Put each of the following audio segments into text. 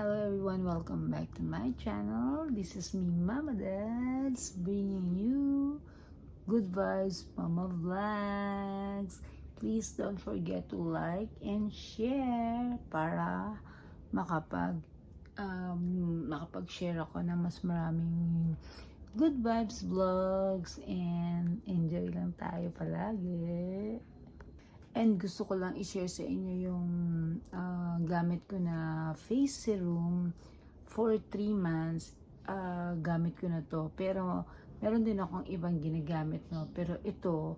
Hello everyone, welcome back to my channel. This is me, Mama Dads, bringing you good vibes, Mama Vlogs. Please don't forget to like and share para makapag um, makapag-share ako ng mas maraming good vibes vlogs and enjoy lang tayo palagi. And gusto ko lang i-share sa inyo yung ah, gamit ko na face serum for 3 months. ah, gamit ko na to. Pero meron din akong ibang ginagamit no. Pero ito,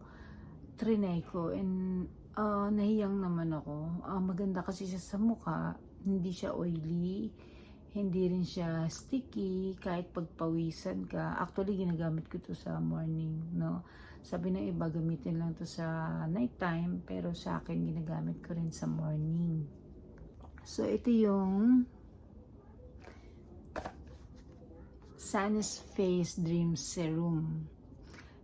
trinay ko and ah, nahiyang naman ako. Ah, maganda kasi siya sa mukha. Hindi siya oily. Hindi rin siya sticky. Kahit pagpawisan ka. Actually, ginagamit ko to sa morning. No? Sabi ng iba, gamitin lang to sa nighttime, pero sa akin, ginagamit ko rin sa morning. So, ito yung Sanis Face Dream Serum.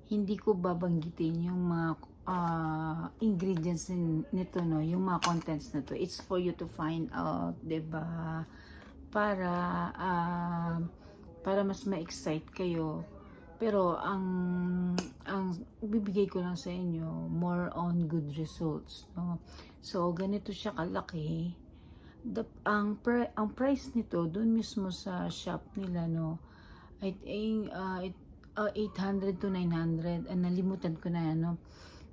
Hindi ko babanggitin yung mga ah, ingredients nito, no? yung mga contents na to. It's for you to find out, ba Para, ah, para mas ma-excite kayo pero ang ang bibigay ko lang sa inyo more on good results, no. So ganito siya kalaki. The, ang pri- ang price nito doon mismo sa shop nila no. Think uh, it, uh, 800 to 900 and nalimutan ko na ano.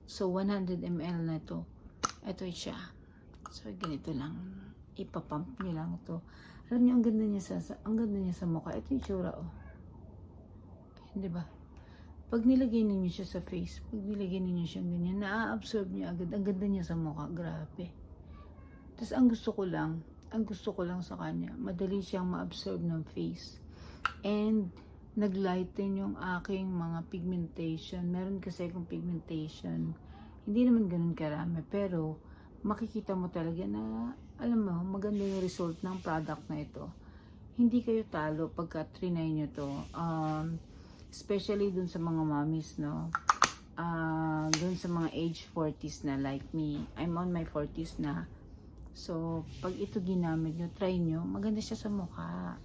So 100 ml na to. Ito siya. So ganito lang. Ipapump niyo lang to. Alam niyo ang ganda niya sa, sa ang ganda niya sa mukha. Ito yung tsura oh. Di ba? Pag nilagay ninyo siya sa face, pag nilagay ninyo siya ganyan, na-absorb niya agad. Ang ganda niya sa mukha. Grabe. Tapos ang gusto ko lang, ang gusto ko lang sa kanya, madali siyang ma-absorb ng face. And, naglighten yung aking mga pigmentation. Meron kasi akong pigmentation. Hindi naman ganun karami, pero makikita mo talaga na, alam mo, maganda yung result ng product na ito. Hindi kayo talo pagka trinay nyo to. Um, especially dun sa mga mommies, no? Ah, dun sa mga age 40s na like me. I'm on my 40s na. So, pag ito ginamit nyo, try nyo, maganda siya sa mukha.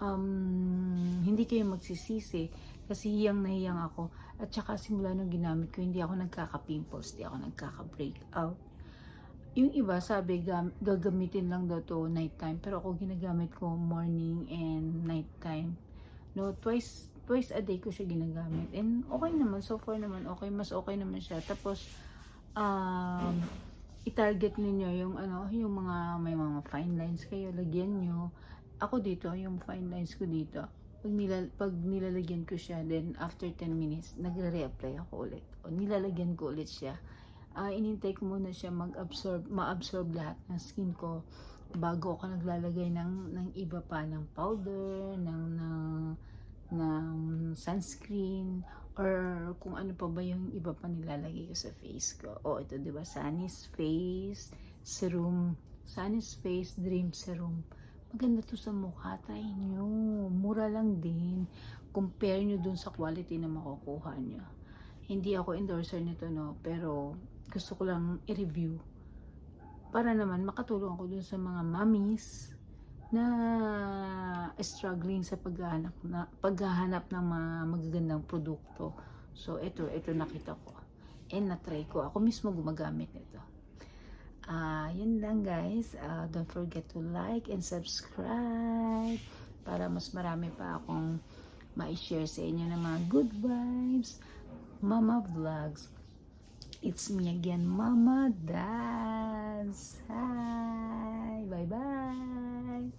Um, hindi kayo magsisisi kasi hiyang na hiyang ako. At saka simula nung ginamit ko, hindi ako nagkaka-pimples, hindi ako nagkaka-breakout. Yung iba sabi gam- gagamitin lang daw to nighttime pero ako ginagamit ko morning and nighttime. No, twice twice a day ko siya ginagamit. And okay naman so far naman okay, mas okay naman siya. Tapos um i-target ninyo yung ano, yung mga may mga fine lines kayo, lagyan nyo. Ako dito, yung fine lines ko dito. Pag, nilal, pag nilalagyan ko siya, then after 10 minutes, nagre-reapply ako ulit. O nilalagyan ko ulit siya uh, inintay ko muna siya mag-absorb, ma-absorb lahat ng skin ko bago ako naglalagay ng, ng iba pa ng powder, ng, ng, ng sunscreen, or kung ano pa ba yung iba pa nilalagay ko sa face ko. O ito, di ba? Sunny's Face Serum. Sunny's Face Dream Serum. Maganda to sa mukha. Try nyo. Mura lang din. Compare nyo dun sa quality na makukuha nyo hindi ako endorser nito no pero gusto ko lang i-review para naman makatulong ako dun sa mga mommies na struggling sa paghahanap na paghahanap ng mga magagandang produkto. So ito ito nakita ko. And na-try ko. Ako mismo gumagamit nito. Ah, yun lang guys. Ah, don't forget to like and subscribe para mas marami pa akong ma-share sa inyo ng mga good vibes. Mama Vlogs. It's me again, Mama Dance. Hi! Bye-bye!